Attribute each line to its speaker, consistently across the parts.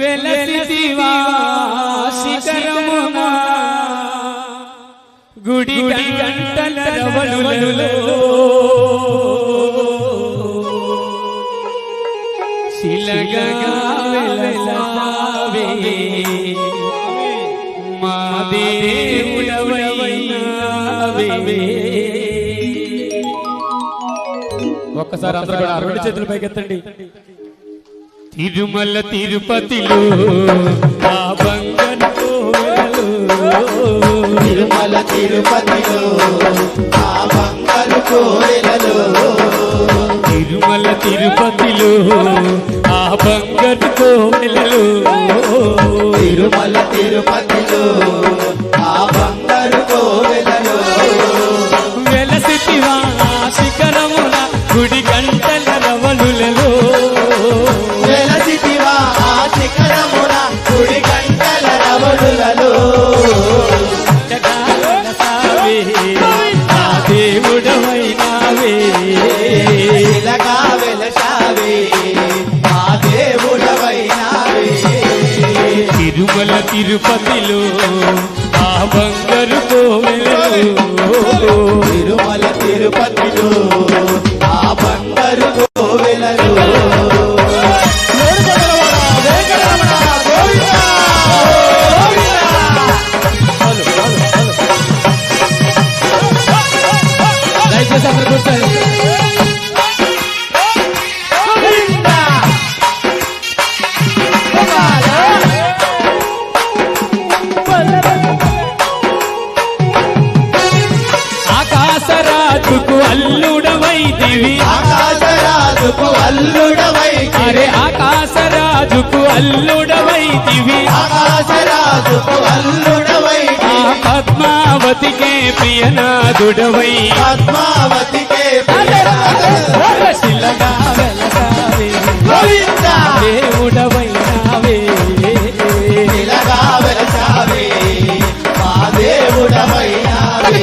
Speaker 1: వెలసితివా శిఖరమున? గుడి గంటల రవలులలో శిలగా వెలసావే మా దేవుడవైనావే. ఒక్కసారి అందరూ కూడా రెండు చేతులు పైకెత్తండి. తిరుమల తిరుపతిలో ఆ బంగారు కోవెలలో
Speaker 2: తిరుమల తిరుపతిలో ఆ బంగారు కోవెలలో.
Speaker 1: తిరుమల తిరుపతిలో ఆ బంగారు కోవెలలో.
Speaker 2: తిరుమల తిరుపతిలో
Speaker 1: తిరుమల ఆకాశరాజుకు
Speaker 2: అల్లుడవై
Speaker 1: అరే ఆకాశరాజుకు అల్లుడవైదివి
Speaker 2: ఆకాశరాజుకు అల్లుడవై
Speaker 1: ఆ పద్మావతికే ప్రియనాథుడవై.
Speaker 2: పద్మావతికే
Speaker 1: శిలగా వెలసావే
Speaker 2: గోవింద.
Speaker 1: దేవుడవైనావే
Speaker 2: ఇలగా వెలసావే మా దేవుడవైనావే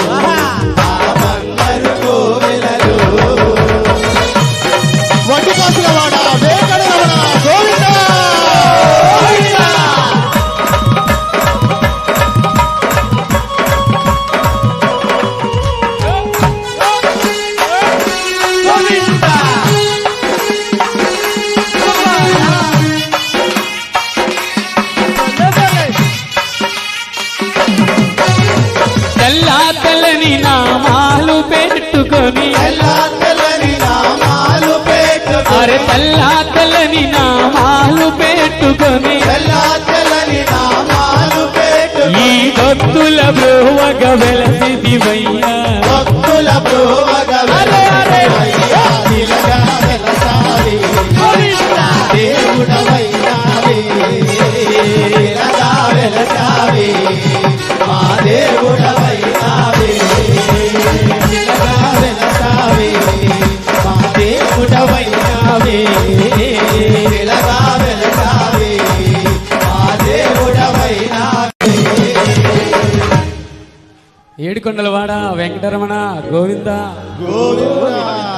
Speaker 1: పెట్టుకొని. అరే తెల్లా తెల్లని నామాలు పెట్టుకొని. ఈ భక్తుల బ్రోవగ వెలసిదివయ్యా
Speaker 2: భక్తుల ప్రోవగ వెలసివయ్యా, నిలగా వెలసావే. దేవుడవైనావే, నిలగా వెలసావే. మా దేవుడవైనావే
Speaker 1: ఏడుకొండల వాడ వెంకటరమణ గోవింద.
Speaker 2: గోవిందా.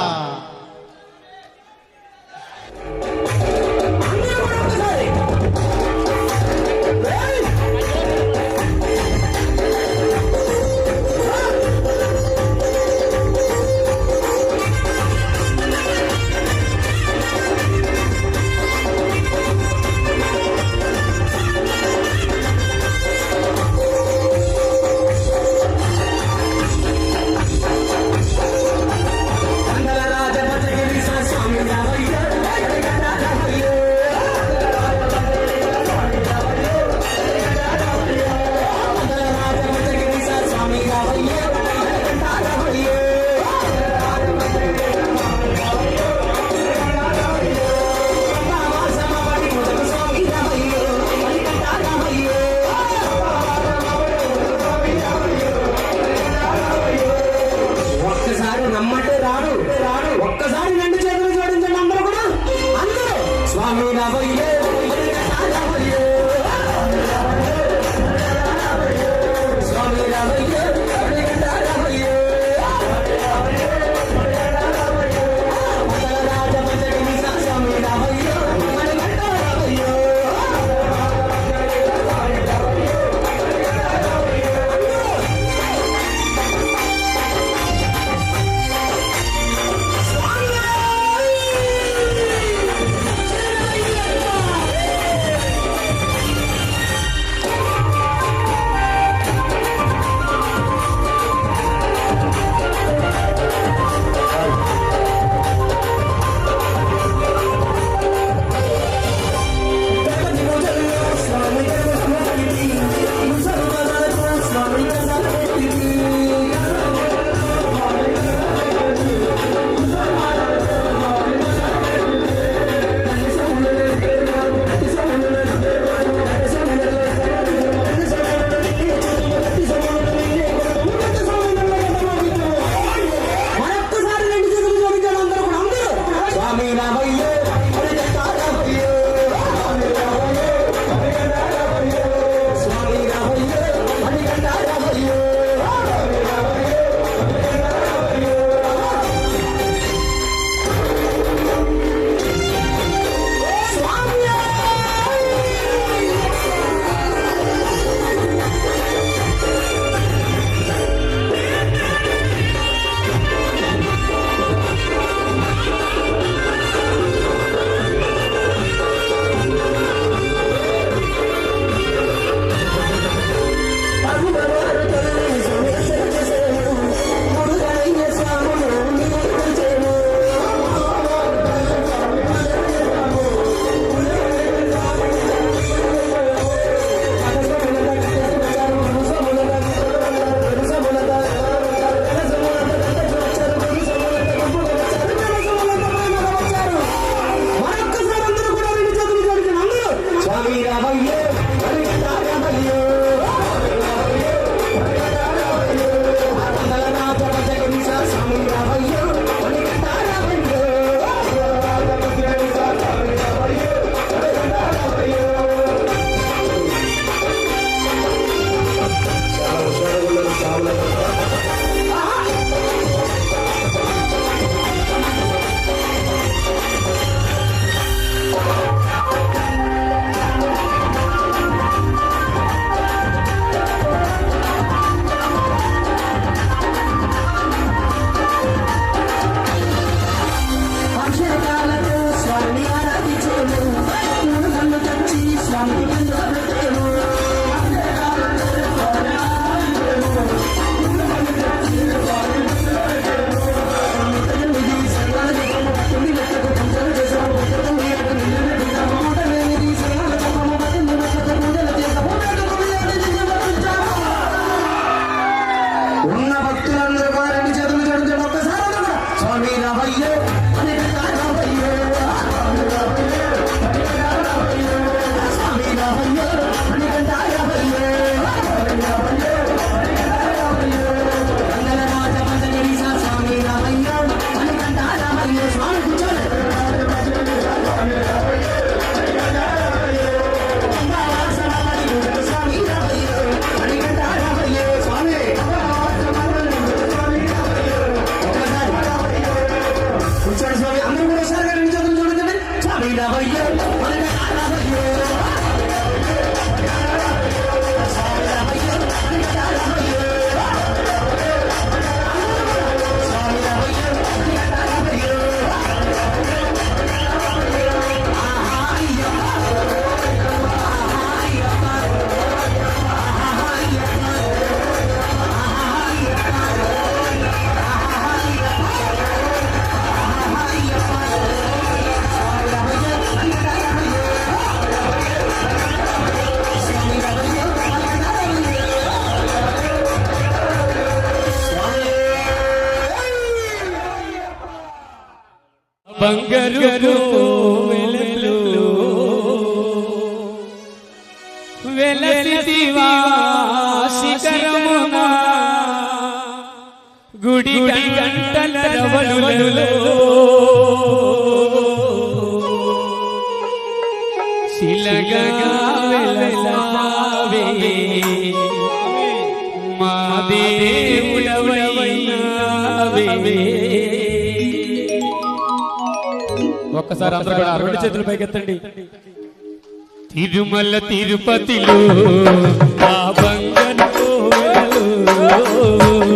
Speaker 1: బంగారు గుడి గంటల రవలులలో ఒక్కసారి అందరూ కూడా రెండు చేతులు పైకెత్తండి. తిరుమల తిరుపతిలో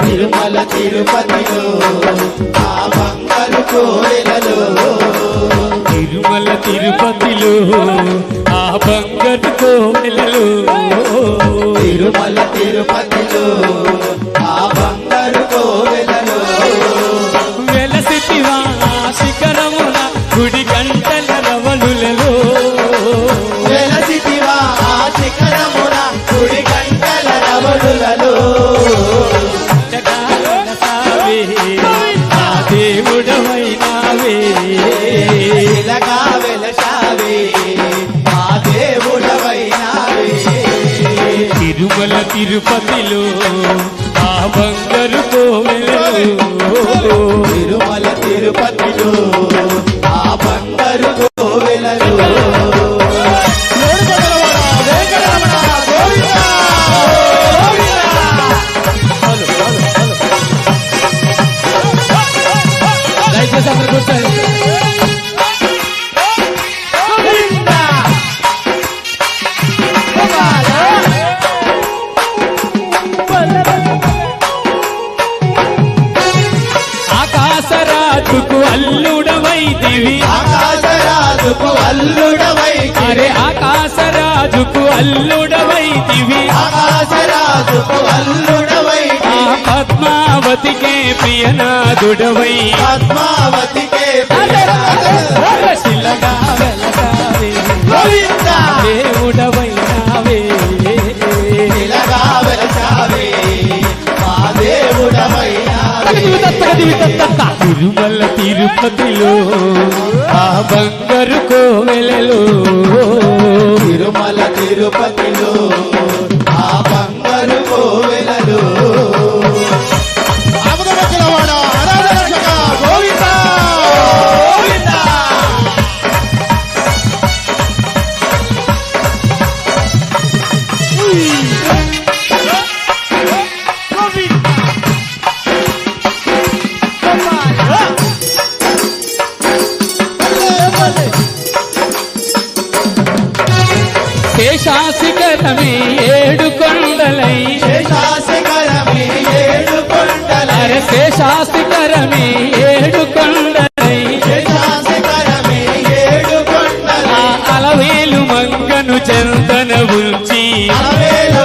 Speaker 2: తిరుమల తిరుపతిలో
Speaker 1: తిరుమల తిరుపతిలో ఆకాశరాజుకు అల్లుడవై దివి
Speaker 2: ఆకాశరాజుకు అల్లుడవై.
Speaker 1: పద్మావతికే ప్రియనాథుడవై.
Speaker 2: పద్మావతికే
Speaker 1: శిలగా
Speaker 2: మా
Speaker 1: తిరుమల తిరుపతిలో ఆ బంగారు కోవెలలో
Speaker 2: తిరుమల తిరుపతిలో
Speaker 1: శేషాశిఖరమే ఏడు కొండలై
Speaker 2: శేషాశిఖరమే ఏడు కొండల
Speaker 1: అరే శేషాశిఖరమే ఏడు కొండలై
Speaker 2: శేషాశిఖరమే ఏడు కొండల
Speaker 1: ఆ అలవేలు మంగను చెంతన ఉంచి
Speaker 2: అలవేలు